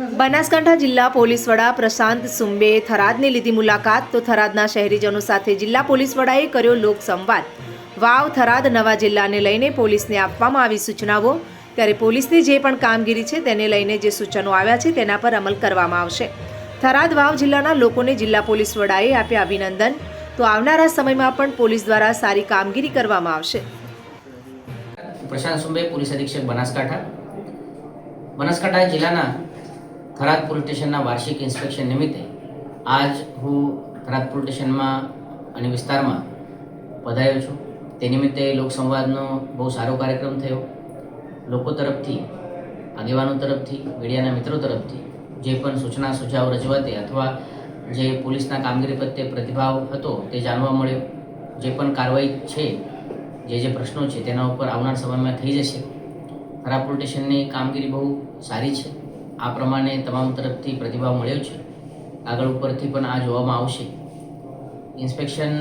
બનાસકાંઠા જિલ્લા પોલીસ વડા પ્રશાંત સુંબે થરાદની લીધી મુલાકાત. તો થરાદના શહેરીજનો સાથે જિલ્લા પોલીસ વડાએ કર્યો લોકસંવાદ. વાવ, થરાદ નવા જિલ્લાને લઈને પોલીસને આપવામાં આવી સૂચનાઓ. ત્યારે પોલીસની જે પણ કામગીરી છે તેને લઈને જે સૂચનો આવ્યા છે તેના પર અમલ કરવામાં આવશે. થરાદ વાવ જિલ્લાના લોકોને જિલ્લા પોલીસ વડાએ આપ્યા અભિનંદન. તો આવનારા સમયમાં પણ પોલીસ દ્વારા સારી કામગીરી કરવામાં આવશે. પ્રશાંત સુંબે પોલીસ અધિક્ષક બનાસકાંઠા. બનાસકાંઠા જિલ્લાના થરાદ પોલીસ સ્ટેશનના વાર્ષિક ઇન્સ્પેક્શન નિમિત્તે આજ હું થરાદ પોલીસ સ્ટેશનમાં અને વિસ્તારમાં પધાર્યો છું. તે નિમિત્તે લોકસંવાદનો બહુ સારો કાર્યક્રમ થયો. લોકો તરફથી, આગેવાનો તરફથી, મીડિયાના મિત્રો તરફથી જે પણ સૂચના સુઝાવ રજૂઆતે અથવા જે પોલીસના કામગીરી પ્રત્યે પ્રતિભાવ હતો તે જાણવા મળ્યો. જે પણ કાર્યવાહી છે, જે જે પ્રશ્નો છે તેના ઉપર આવનાર સમયમાં થઈ જશે. ખરાબ પોલીસ સ્ટેશનની કામગીરી બહુ સારી છે. આ પ્રમાણે તમામ તરફથી પ્રતિભાવ મળ્યો છે. આગળ ઉપરથી પણ આ જોવામાં આવશે. ઇન્સ્પેક્શન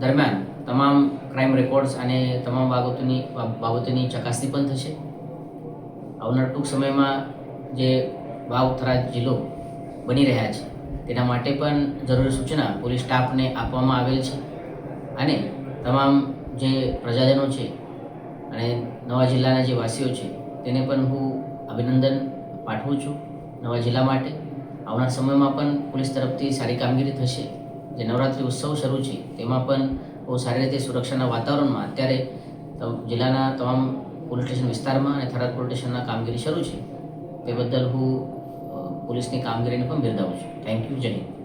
દરમિયાન તમામ ક્રાઇમ રેકોર્ડ્સ અને તમામ બાબતોની બાબતોની ચકાસણી પણ થશે. આવનાર ટૂંક સમયમાં જે વાવ થરાદ જિલ્લો બની રહ્યા છે, તેના માટે પણ જરૂરી સૂચના પોલીસ સ્ટાફને આપવામાં આવેલ છે. અને તમામ જે પ્રજાજનો છે અને નવા જિલ્લાના જે વાસીઓ છે, તેને પણ હું અભિનંદન પાઠવું છું નવા જિલ્લા માટે. આવનાર સમયમાં પણ પોલીસ તરફથી સારી કામગીરી થશે. જે નવરાત્રિ ઉત્સવ શરૂ છે, તેમાં પણ બહુ સારી રીતે સુરક્ષાના વાતાવરણમાં અત્યારે જિલ્લાના તમામ પોલીસ સ્ટેશન વિસ્તારમાં અને થરાદ પોલીસ સ્ટેશનના કામગીરી શરૂ છે. તે બદલ હું પોલીસની કામગીરીને પણ બિરદાવું છું. થેન્ક યુ જય હિન્દ.